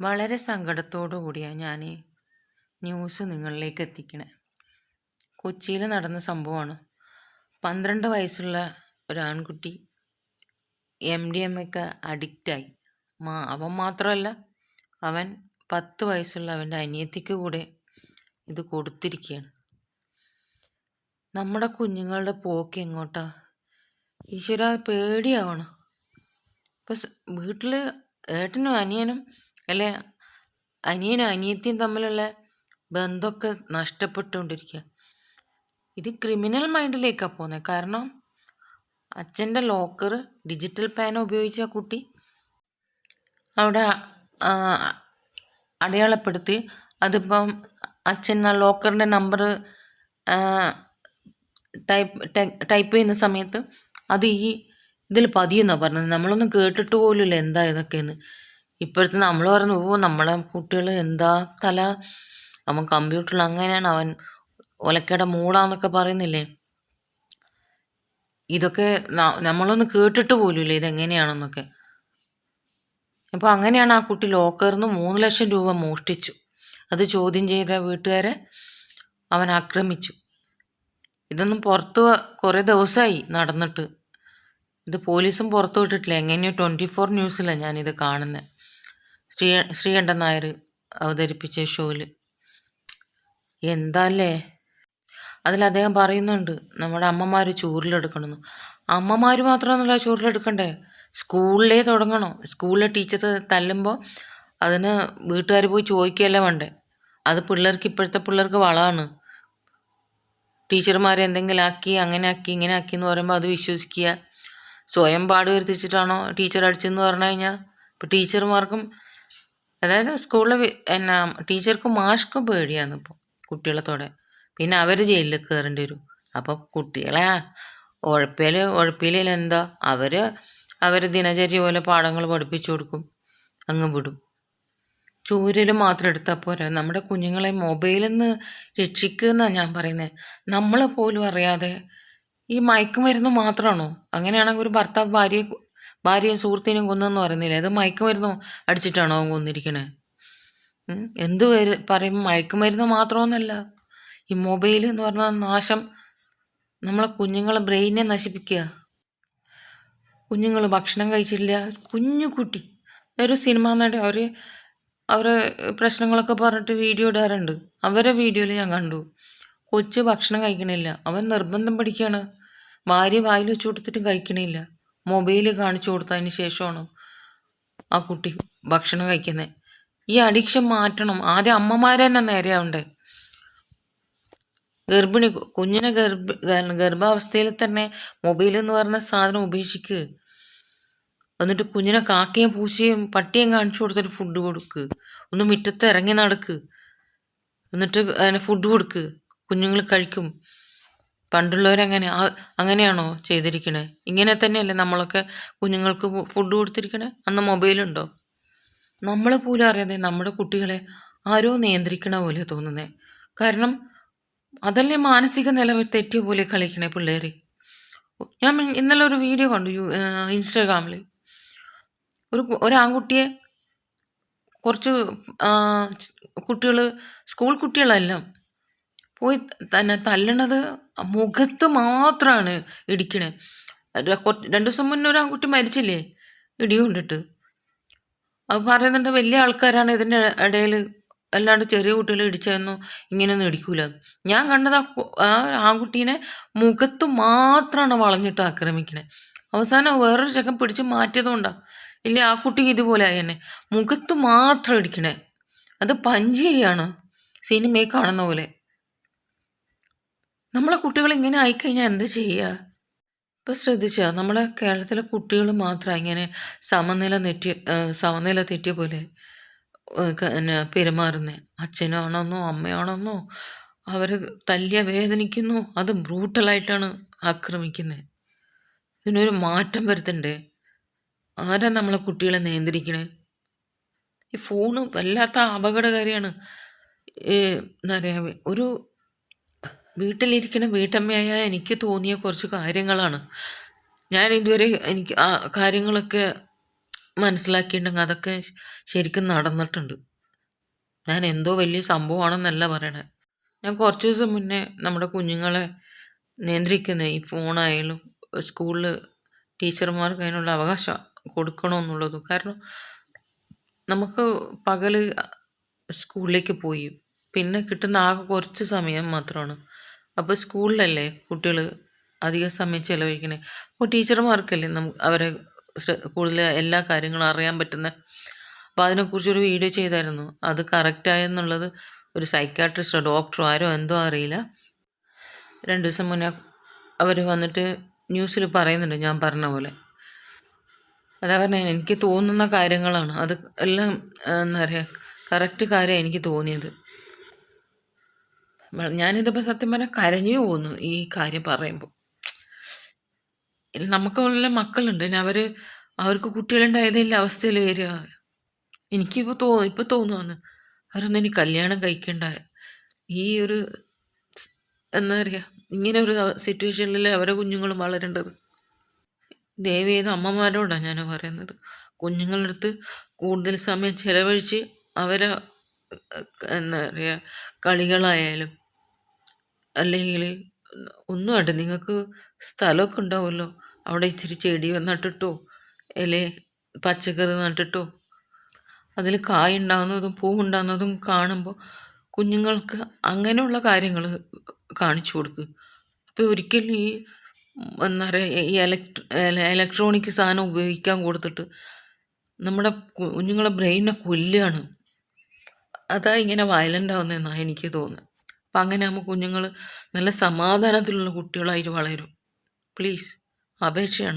വളരെ സങ്കടത്തോടു കൂടിയാണ് ഞാൻ ന്യൂസ് നിങ്ങളിലേക്ക് എത്തിക്കണേ. കൊച്ചിയിൽ നടന്ന സംഭവമാണ് പന്ത്രണ്ട് വയസ്സുള്ള ഒരു ആൺകുട്ടി എം ഡി എം ഒക്കെ അഡിക്റ്റായി. മാ അവൻ മാത്രമല്ല അവൻ പത്ത് വയസ്സുള്ള അവന്റെ അനിയത്തിക്ക് കൂടെ ഇത് കൊടുത്തിരിക്കുകയാണ് നമ്മുടെ കുഞ്ഞുങ്ങളുടെ പോക്ക് എങ്ങോട്ടാ? ഈശ്വര പേടിയാവണം. ഇപ്പം വീട്ടിൽ ഏട്ടനും അനിയനും അല്ലെ? അനിയനും അനിയത്തിയും തമ്മിലുള്ള ബന്ധമൊക്കെ നഷ്ടപ്പെട്ടുകൊണ്ടിരിക്കുക ഇത് ക്രിമിനൽ മൈൻഡിലേക്കാണ് പോകുന്നത് കാരണം അച്ഛന്റെ ലോക്കർ ഡിജിറ്റൽ പാൻ ഉപയോഗിച്ച കുട്ടി അവിടെ അടയാളപ്പെടുത്തി. അതിപ്പം അച്ഛൻ ആ ലോക്കറിന്റെ നമ്പർ ടൈപ്പ് ടൈപ്പ് ചെയ്യുന്ന സമയത്ത് അത് ഈ ഇതിൽ പതിയെന്നാണ് പറഞ്ഞത്. നമ്മളൊന്നും കേട്ടിട്ട് പോലുമില്ല എന്താ ഇതൊക്കെയെന്ന്. ഇപ്പോഴത്തെ നമ്മൾ പറഞ്ഞു ഓ നമ്മളെ കുട്ടികൾ എന്താ തല? അവൻ കമ്പ്യൂട്ടറിൽ അങ്ങനെയാണ് അവൻ ഒലക്കയുടെ മൂടാന്നൊക്കെ പറയുന്നില്ലേ? ഇതൊക്കെ നമ്മളൊന്ന് കേട്ടിട്ട് പോലുമില്ല ഇതെങ്ങനെയാണെന്നൊക്കെ. അപ്പോൾ അങ്ങനെയാണ് ആ കുട്ടി ലോക്കറിൽ നിന്ന് മൂന്ന് ലക്ഷം രൂപ മോഷ്ടിച്ചു. അത് ചോദ്യം ചെയ്ത വീട്ടുകാരെ അവൻ ആക്രമിച്ചു. ഇതൊന്നും പുറത്ത് കുറേ ദിവസമായി നടന്നിട്ട്. ഇത് പോലീസും പുറത്തു വിട്ടിട്ടില്ല. എങ്ങനെയോ ട്വന്റി ഫോർ ന്യൂസിലാണ് ഞാനിത് കാണുന്നത് ശ്രീ ശ്രീകണ്ഠൻ നായർ അവതരിപ്പിച്ച ഷോയിൽ. എന്താല്ലേ? അതിൽ അദ്ദേഹം പറയുന്നുണ്ട് നമ്മുടെ അമ്മമാർ ചൂരിലെടുക്കണമെന്ന്. അമ്മമാർ മാത്രമൊന്നുമല്ല ചൂരിലെടുക്കണ്ടേ? സ്കൂളിലേ തുടങ്ങണം. സ്കൂളിലെ ടീച്ചർ തല്ലുമ്പോൾ അതിന് വീട്ടുകാർ പോയി ചോദിക്കുകയല്ലേ വേണ്ടേ? അത് പിള്ളേർക്ക് ഇപ്പോഴത്തെ പിള്ളേർക്ക് വളമാണ്. ടീച്ചർമാർ എന്തെങ്കിലും ആക്കി അങ്ങനെ ആക്കി ഇങ്ങനെ ആക്കി എന്ന് പറയുമ്പോൾ അത് വിശ്വസിക്കുക. സ്വയം പാട് വരുത്തിച്ചിട്ടാണോ ടീച്ചർ അടിച്ചെന്ന് പറഞ്ഞു കഴിഞ്ഞാൽ ഇപ്പം ടീച്ചർമാർക്കും അതായത് സ്കൂളിലെ എന്നാ ടീച്ചർക്കും മാഷ്ക്കും പേടിയാണ് ഇപ്പോൾ കുട്ടികളത്തോടെ. പിന്നെ അവർ ജയിലിൽ കയറേണ്ടി വരും. അപ്പോൾ കുട്ടികളെ ഉഴപ്പിയാൽ ഉഴപ്പിയില്ല എന്താ? അവർ അവർ ദിനചര്യ പോലെ പാഠങ്ങൾ പഠിപ്പിച്ചു കൊടുക്കും. അങ്ങ് വിടും. ചൂരൽ മാത്രം എടുത്താൽ പോരാ. നമ്മുടെ കുഞ്ഞുങ്ങളെ മൊബൈലിൽ നിന്ന് രക്ഷിക്കുക എന്നാണ് ഞാൻ പറയുന്നത് നമ്മളെ പോലും അറിയാതെ ഈ മയക്കുമരുന്ന് മാത്രമാണോ അങ്ങനെയാണെങ്കിൽ ഒരു ഭർത്താവ് ഭാര്യയെ ഭാര്യയും സുഹൃത്തിനെയും കൊന്നെന്ന് പറയുന്നില്ല? അത് മയക്കുമരുന്ന് അടിച്ചിട്ടാണോ അവൻ കൊന്നിരിക്കണേ? എന്ത് പേര് പറയും മയക്കുമരുന്ന് മാത്രമൊന്നുമല്ല ഈ മൊബൈൽ എന്ന് പറഞ്ഞാൽ നാശം. നമ്മളെ കുഞ്ഞുങ്ങളെ ബ്രെയിനെ നശിപ്പിക്കുക. കുഞ്ഞുങ്ങൾ ഭക്ഷണം കഴിച്ചില്ല കുഞ്ഞു കുട്ടി. ഒരു സിനിമ നടി അവർ അവർ പ്രശ്നങ്ങളൊക്കെ പറഞ്ഞിട്ട് വീഡിയോ ഇടാറുണ്ട്. അവരെ വീഡിയോയിൽ ഞാൻ കണ്ടു. കൊച്ചു ഭക്ഷണം കഴിക്കണില്ല. അവൻ നിർബന്ധം പിടിക്കുകയാണ് ഭാര്യ വായിൽ വെച്ച് കൊടുത്തിട്ടും കഴിക്കണില്ല. മൊബൈൽ കാണിച്ചു കൊടുത്തതിന് ശേഷമാണ് ആ കുട്ടി ഭക്ഷണം കഴിക്കുന്നത് ഈ അഡിക്ഷൻ മാറ്റണം. ആദ്യം അമ്മമാരെ തന്നെ നേരെയാവണ്ടേ ഗർഭിണി കുഞ്ഞിനെ ഗർഭ ഗർഭാവസ്ഥയിൽ തന്നെ മൊബൈൽ എന്ന് പറഞ്ഞ സാധനം ഉപേക്ഷിക്ക്. എന്നിട്ട് കുഞ്ഞിനെ കാക്കയും പൂച്ചയും പട്ടിയും കാണിച്ചു കൊടുത്തിട്ട് ഫുഡ് കൊടുക്ക്. ഒന്ന് മുറ്റത്ത് ഇറങ്ങി നടക്ക്. എന്നിട്ട് ഫുഡ് കൊടുക്ക്. കുഞ്ഞുങ്ങൾ കഴിക്കും. പണ്ടുള്ളവരങ്ങനെ അങ്ങനെ അങ്ങനെയാണോ ചെയ്തിരിക്കണേ? ഇങ്ങനെ തന്നെയല്ലേ നമ്മളൊക്കെ കുഞ്ഞുങ്ങൾക്ക് ഫുഡ് കൊടുത്തിരിക്കണേ? അന്ന് മൊബൈലുണ്ടോ? നമ്മൾ പോലും അറിയാതെ നമ്മുടെ കുട്ടികളെ ആരോ നിയന്ത്രിക്കണ പോലെ തോന്നുന്നേ. കാരണം അതല്ലേ മാനസിക നില തെറ്റിയ പോലെ കളിക്കണേ പിള്ളേർ ഞാൻ ഇന്നലെ ഒരു വീഡിയോ കണ്ടു യു ഇൻസ്റ്റാഗ്രാമിൽ ഒരു ഒരാൺകുട്ടിയെ കുറച്ച് കുട്ടികൾ സ്കൂൾ കുട്ടികളെല്ലാം പോയി തന്നെ തല്ലണത് മുഖത്ത് മാത്രമാണ് ഇടിക്കണേ. രണ്ടു ദിവസം മുന്നേ ഒരു ആൺകുട്ടി മരിച്ചില്ലേ? ഇടി കൊണ്ടിട്ട് അത് പറയുന്നുണ്ട് വലിയ ആൾക്കാരാണ് ഇതിന്റെ ഇടയിൽ അല്ലാണ്ട് ചെറിയ കുട്ടികൾ ഇടിച്ചതെന്നോ ഇങ്ങനെയൊന്നും ഇടിക്കൂല. ഞാൻ കണ്ടത് ആ ആൺകുട്ടീനെ മുഖത്ത് മാത്രമാണ് വളഞ്ഞിട്ട് ആക്രമിക്കണേ. അവസാനം വേറൊരു ചെക്കൻ പിടിച്ച് മാറ്റിയതുകൊണ്ടാ ഇല്ല ആ കുട്ടി ഇതുപോലെ ആയി തന്നെ മുഖത്ത് മാത്രം ഇടിക്കണേ. അത് പഞ്ചിയാണ് സിനിമയിൽ കാണുന്ന പോലെ. നമ്മളെ കുട്ടികൾ ഇങ്ങനെ ആയിക്കഴിഞ്ഞാൽ എന്ത് ചെയ്യുക? ഇപ്പൊ ശ്രദ്ധിച്ചോ? നമ്മളെ കേരളത്തിലെ കുട്ടികൾ മാത്രം ഇങ്ങനെ സമനില നെറ്റി സമനില തെറ്റിയ പോലെ പിന്നെ പെരുമാറുന്നത് അച്ഛനാണെന്നോ അമ്മയാണെന്നോ അവർ തല്ലിയ വേദനിക്കുന്നു അത് ബ്രൂട്ടലായിട്ടാണ് ആക്രമിക്കുന്നത് ഇതിനൊരു മാറ്റം വരുത്തണ്ടേ? ആരാ നമ്മളെ കുട്ടികളെ നിയന്ത്രിക്കണേ? ഈ ഫോണ് വല്ലാത്ത അപകടകാരിയാണ്. എന്താ പറയുക ഒരു വീട്ടിലിരിക്കുന്ന വീട്ടമ്മയായ എനിക്ക് തോന്നിയ കുറച്ച് കാര്യങ്ങളാണ്. ഞാൻ ഇതുവരെ എനിക്ക് ആ കാര്യങ്ങളൊക്കെ മനസ്സിലാക്കിയിട്ടുണ്ടെങ്കിൽ അതൊക്കെ ശരിക്കും നടന്നിട്ടുണ്ട്. ഞാൻ എന്തോ വലിയ സംഭവമാണെന്നല്ല പറയണേ. ഞാൻ കുറച്ച് ദിവസം മുന്നേ നമ്മുടെ കുഞ്ഞുങ്ങളെ നിയന്ത്രിക്കുന്ന ഈ ഫോണായാലും സ്കൂളിൽ ടീച്ചർമാർക്ക് അതിനുള്ള അവകാശം കൊടുക്കണമെന്നുള്ളതും. കാരണം നമുക്ക് പകൽ സ്കൂളിലേക്ക് പോയി. പിന്നെ കിട്ടുന്ന ആകെ കുറച്ച് സമയം മാത്രമാണ്. അപ്പോൾ സ്കൂളിലല്ലേ കുട്ടികൾ അധിക സമയം ചിലവഴിക്കണേ അപ്പോൾ ടീച്ചർമാർക്കല്ലേ നമുക്ക് അവരെ കൂടുതൽ എല്ലാ കാര്യങ്ങളും അറിയാൻ പറ്റുന്ന? അപ്പോൾ അതിനെക്കുറിച്ചൊരു വീഡിയോ ചെയ്തായിരുന്നു. അത് കറക്റ്റായെന്നുള്ളത് ഒരു സൈക്കാട്രിസ്റ്റോ ഡോക്ടറോ ആരോ എന്തോ അറിയില്ല. രണ്ട് ദിവസം മുന്നേ അവർ വന്നിട്ട് ന്യൂസിൽ പറയുന്നുണ്ട് ഞാൻ പറഞ്ഞ പോലെ. അതാ പറഞ്ഞ എനിക്ക് തോന്നുന്ന കാര്യങ്ങളാണ്. അത് എല്ലാം എന്താ പറയുക കറക്റ്റ് കാര്യം എനിക്ക് തോന്നിയത്. ഞാനിതിപ്പോൾ സത്യം പറഞ്ഞാൽ കരഞ്ഞു പോകുന്നു ഈ കാര്യം പറയുമ്പോൾ നമുക്കുള്ള മക്കളുണ്ട്. അവർ അവർക്ക് കുട്ടികളുണ്ടായതില്ല അവസ്ഥയിൽ വരിക? എനിക്കിപ്പോൾ തോ ഇപ്പോൾ തോന്നുവാണ് അവരൊന്നും ഇനി കല്യാണം കഴിക്കേണ്ട. ഈ ഒരു എന്താ പറയുക ഇങ്ങനെ ഒരു സിറ്റുവേഷനിൽ അവരെ കുഞ്ഞുങ്ങളും വളരേണ്ടത്. ദയവ് ചെയ്ത് അമ്മമാരോടാണ് ഞാൻ പറയുന്നത്. കുഞ്ഞുങ്ങളുടെ അടുത്ത് കൂടുതൽ സമയം ചിലവഴിച്ച് അവരെ എന്താ പറയുക കളികളായാലും അല്ലെങ്കിൽ ഒന്നും വേണ്ട നിങ്ങൾക്ക് സ്ഥലമൊക്കെ ഉണ്ടാവുമല്ലോ. അവിടെ ഇച്ചിരി ചെടി നട്ടിട്ടോ അല്ലെ പച്ചക്കറി നട്ടിട്ടോ. അതിൽ കായ ഉണ്ടാകുന്നതും പൂവുണ്ടാകുന്നതും കാണുമ്പോൾ കുഞ്ഞുങ്ങൾക്ക് അങ്ങനെയുള്ള കാര്യങ്ങൾ കാണിച്ചു കൊടുക്കുക അപ്പോൾ ഒരിക്കലും ഈ എന്താ പറയുക ഈ ഇലക്ട്രോ ഇലക്ട്രോണിക് സാധനം ഉപയോഗിക്കാൻ കൊടുത്തിട്ട് നമ്മുടെ കുഞ്ഞുങ്ങളെ ബ്രെയിനെ കൊല്ലുകയാണ്. അതാ ഇങ്ങനെ വയലന്റ് ആവുന്നതെന്നാണ് എനിക്ക് തോന്നുന്നത്. അപ്പം അങ്ങനെ ആകുമ്പോൾ കുഞ്ഞുങ്ങൾ നല്ല സമാധാനത്തിലുള്ള കുട്ടികളായിട്ട് വളരും. പ്ലീസ് അപേക്ഷയാണ്.